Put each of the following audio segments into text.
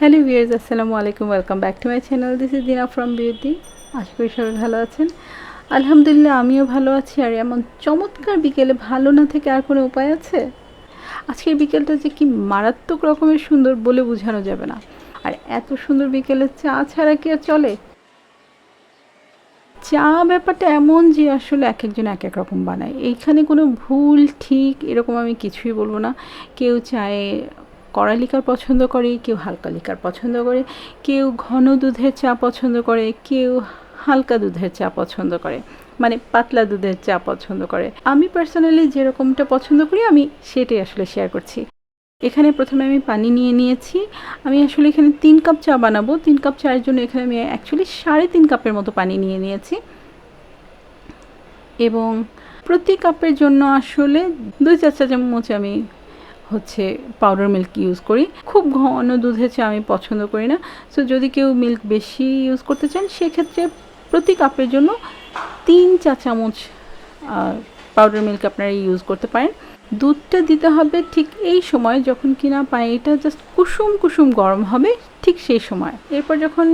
Hello viewers আসসালামু আলাইকুম, welcome back to my channel. This is Dina from beauty আশা করি সবাই ভালো আছেন। আলহামদুলিল্লাহ, আমিও ভালো আছি। আর এমন চমৎকার বিকেলে ভালো না থেকে আর কোনো উপায় আছে? আজকের বিকেলটা যে কি মারাত্মক রকমের সুন্দর বলে বোঝানো যাবে না। আর এত সুন্দর বিকেলে চা ছাড়া কি আর চলে? চা ব্যাপারটা এমন যে আসলে এক একজন এক এক রকম বানায়। এইখানে কোনো ভুল, ঠিক এরকম আমি কিছুই বলব না। কেউ চায়ে কড়া লিকার পছন্দ করে, কেউ হালকা লিকার পছন্দ করে, কেউ ঘন দুধের চা পছন্দ করে, কেউ হালকা দুধের চা পছন্দ করে মানে পাতলা দুধের চা পছন্দ করে। আমি পার্সোনালি যেরকমটা পছন্দ করি, আমি সেটাই আসলে শেয়ার করছি। এখানে প্রথমে আমি পানি নিয়ে নিয়েছি। আমি আসলে এখানে তিন কাপ চা বানাবো। তিন কাপ চায়ের জন্য এখানে আমি অ্যাকচুয়ালি সাড়ে তিন কাপের মতো পানি নিয়ে নিয়েছি। এবং প্রতি কাপের জন্য আসলে দুই চার চা চামচ আমি হচ্ছে পাউডার মিল্ক ইউজ করি। খুব ঘন দুধে চা আমি পছন্দ করি না। সো যদি কেউ মিল্ক বেশি ইউজ করতে চান, সেক্ষেত্রে প্রতি কাপের জন্য তিন চা চামচ পাউডার মিল্ক আপনারা ইউজ করতে পারেন। দুধটা দিতে হবে ঠিক এই সময় যখন কিনা পানিটা জাস্ট কুসুম কুসুম গরম হবে ঠিক সেই সময়। এরপর যখন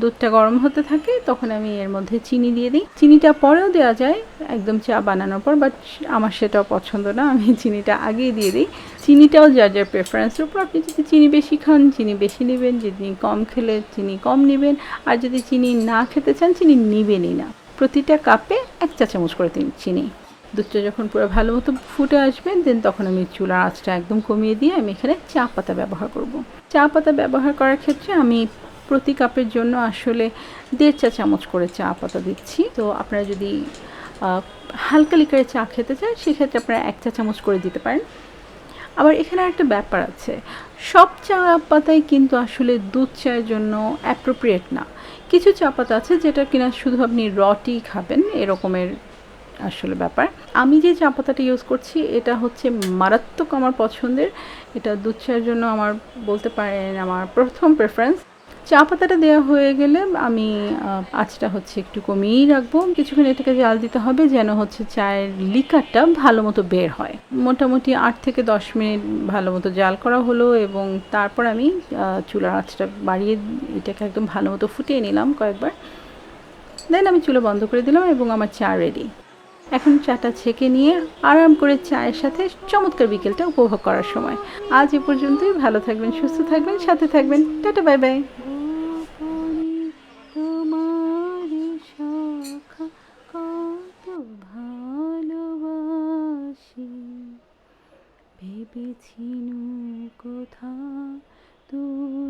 দুধটা গরম হতে থাকে তখন আমি এর মধ্যে চিনি দিয়ে দিই। চিনিটা পরেও দেওয়া যায়, একদম চা বানানোর পর বাট আমার সেটাও পছন্দ না, আমি চিনিটা আগেই দিয়ে দিই। চিনিটাও যার যার প্রেফারেন্সের উপর, আপনি যদি চিনি বেশি খান, চিনি বেশি নেবেন, যদি কম খেলে চিনি কম নেবেন, আর যদি চিনি না খেতে চান, চিনি নেবেনই না। প্রতিটা কাপে এক চা চামচ করে দিন চিনি। দুধটা যখন পুরো ভালো মতো ফুটে আসবে দেন তখন আমি চুলার আঁচটা একদম কমিয়ে দিয়ে আমি এখানে চা পাতা ব্যবহার করব। চা পাতা ব্যবহার করার ক্ষেত্রে আমি প্রতি কাপের জন্য আসলে দেড় চা চামচ করে চা পাতা দিচ্ছি। তো আপনারা যদি হালকা লিকারে চা খেতে চান, সেক্ষেত্রে আপনারা এক চা চামচ করে দিতে পারেন। আবার এখানে একটা ব্যাপার আছে, সব চা পাতাই কিন্তু আসলে দুধ চায়ের জন্য অ্যাপ্রোপ্রিয়েট না। কিছু চা পাতা আছে যেটা কিনা শুধু আপনি রটি খাবেন, এরকমের আসলে ব্যাপার। আমি যে চা পাতাটা ইউজ করছি, এটা হচ্ছে মারাত্মক আমার পছন্দের। এটা দুধ চায়ের জন্য আমার বলতে পারেন আমার প্রথম প্রেফারেন্স চা পাতাটা দেওয়া হয়ে গেলে আমি আঁচটা হচ্ছে একটু কমিয়েই রাখব। কিছুক্ষণ এটাকে জাল দিতে হবে যেন হচ্ছে চায়ের লিকারটা ভালো মতো বের হয়। মোটামুটি আট থেকে দশ মিনিট ভালো মতো জাল করা হলো এবং তারপর আমি চুলার আঁচটা বাড়িয়ে এটাকে একদম ভালো মতো ফুটিয়ে নিলাম কয়েকবার। দেন আমি চুলো বন্ধ করে দিলাম এবং আমার চা রেডি এখন চাটা ছেঁকে নিয়ে আরাম করে চায়ের সাথে চমৎকার বিকেলটা উপভোগ করার সময়। আজ এ পর্যন্তই, ভালো থাকবেন, সুস্থ থাকবেন, সাথে থাকবেন। Tata, bye bye. ভেবেছিনু কোথা স্বর্গে